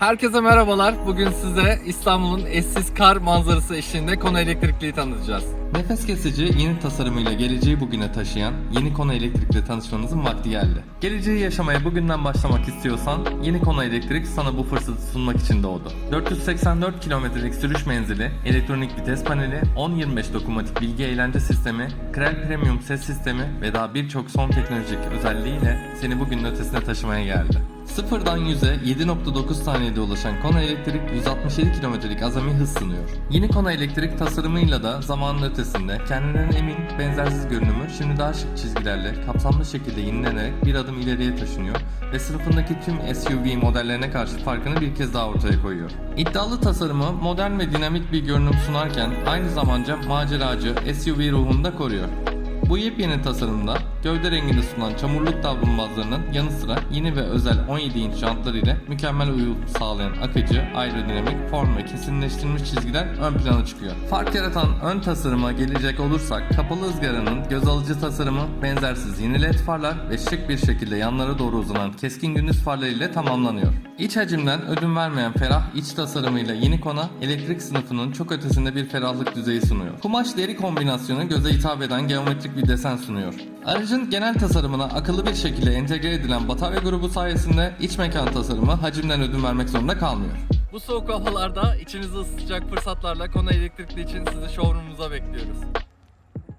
Herkese merhabalar. Bugün size İstanbul'un eşsiz kar manzarası eşliğinde Konu Elektrikli'yi tanıtacağız. Nefes kesici yeni tasarımıyla geleceği bugüne taşıyan yeni Konu Elektrik'le tanışmanızın vakti geldi. Geleceği yaşamaya bugünden başlamak istiyorsan yeni Konu Elektrik sana bu fırsatı sunmak için doğdu. 484 kilometrelik sürüş menzili, elektronik vites paneli, 10-25 dokunmatik bilgi eğlence sistemi, Krell Premium ses sistemi ve daha birçok son teknolojik özelliğiyle seni bugünün ötesine taşımaya geldi. Sıfırdan 100'e 7.9 saniyede ulaşan Kona Elektrik 167 kilometrelik azami hız sunuyor. Yeni Kona Elektrik tasarımıyla da zamanın ötesinde kendinden emin, benzersiz görünümü şimdi daha şık çizgilerle kapsamlı şekilde yenilenerek bir adım ileriye taşınıyor ve sınıfındaki tüm SUV modellerine karşı farkını bir kez daha ortaya koyuyor. İddialı tasarımı modern ve dinamik bir görünüm sunarken aynı zamanda maceracı SUV ruhunu da koruyor. Bu yepyeni tasarımda gövde rengini sunan çamurluk davlumbazlarının yanı sıra yeni ve özel 17 inç jantlar ile mükemmel uyum sağlayan akıcı, aerodinamik, form ve kesinleştirilmiş çizgiler ön plana çıkıyor. Fark yaratan ön tasarıma gelecek olursak kapalı ızgaranın göz alıcı tasarımı, benzersiz yeni led farlar ve şık bir şekilde yanlara doğru uzanan keskin gündüz farları ile tamamlanıyor. İç hacimden ödün vermeyen ferah iç tasarımıyla yeni kona elektrik sınıfının çok ötesinde bir ferahlık düzeyi sunuyor. Kumaş deri kombinasyonu göze hitap eden geometrik bir desen sunuyor. Aracın genel tasarımına akıllı bir şekilde entegre edilen batarya grubu sayesinde iç mekan tasarımı hacimden ödün vermek zorunda kalmıyor. Bu soğuk havalarda içinizi ısıtacak fırsatlarla Kona Elektrikli için sizi showroomumuza bekliyoruz.